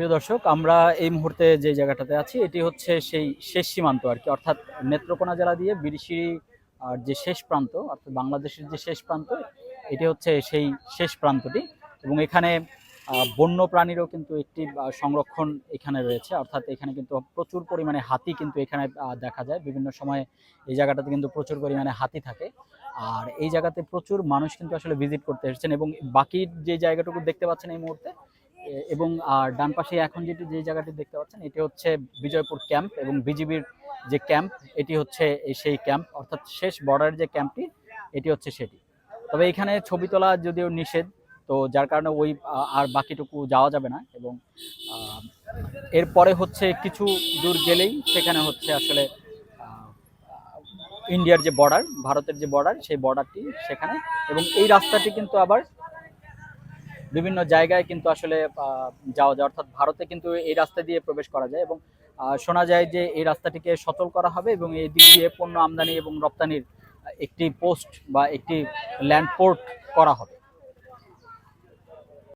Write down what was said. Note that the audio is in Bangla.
প্রিয় দর্শক, আমরা এই মুহূর্তে যে জায়গাটাতে আছি, এটি হচ্ছে সেই শেষ সীমান্ত আর কি। অর্থাৎ নেত্রকোনা জেলা দিয়ে বিরিশিরি আর যে শেষ প্রান্ত, অর্থাৎ বাংলাদেশের যে শেষ প্রান্ত, এটি হচ্ছে সেই শেষ প্রান্তটি। এবং এখানে বন্য প্রাণীরও কিন্তু একটি সংরক্ষণ এখানে রয়েছে। অর্থাৎ এখানে কিন্তু প্রচুর পরিমাণে হাতি কিন্তু এখানে দেখা যায়। বিভিন্ন সময় এই জায়গাটাতে কিন্তু প্রচুর পরিমাণে হাতি থাকে। আর এই জায়গাতে প্রচুর মানুষ কিন্তু আসলে ভিজিট করতে এসেছেন। এবং বাকি যে জায়গাটুকু দেখতে পাচ্ছেন এই মুহূর্তে এবং ডান পাশে এখন যেটি, যে জায়গাটি দেখতে পাচ্ছেন, এটি হচ্ছে বিজয়পুর ক্যাম্প এবং বিজিবির যে ক্যাম্প, এটি হচ্ছে সেই ক্যাম্প। অর্থাৎ শেষ বর্ডারের যে ক্যাম্পটি, এটি হচ্ছে সেটি। তবে এখানে ছবি তোলা যদিও নিষেধ, তো যার কারণে ওই আর বাকিটুকু যাওয়া যাবে না এবং এরপরে হচ্ছে কিছু দূর গেলেই সেখানে হচ্ছে আসলে ইন্ডিয়ার যে বর্ডার ভারতের যে বর্ডার সেই বর্ডারটি সেখানে। এবং এই রাস্তাটি কিন্তু আবার বিভিন্ন জায়গায় কিন্তু আসলে যাওয়া যায়। অর্থাৎ ভারতে কিন্তু এই রাস্তা দিয়ে প্রবেশ করা যায় এবং শোনা যায় যে এই রাস্তাটিকে সচল করা হবে এবং এই দিক দিয়ে পণ্য আমদানি এবং রপ্তানির একটি পোস্ট বা একটি ল্যান্ডপোর্ট করা হবে।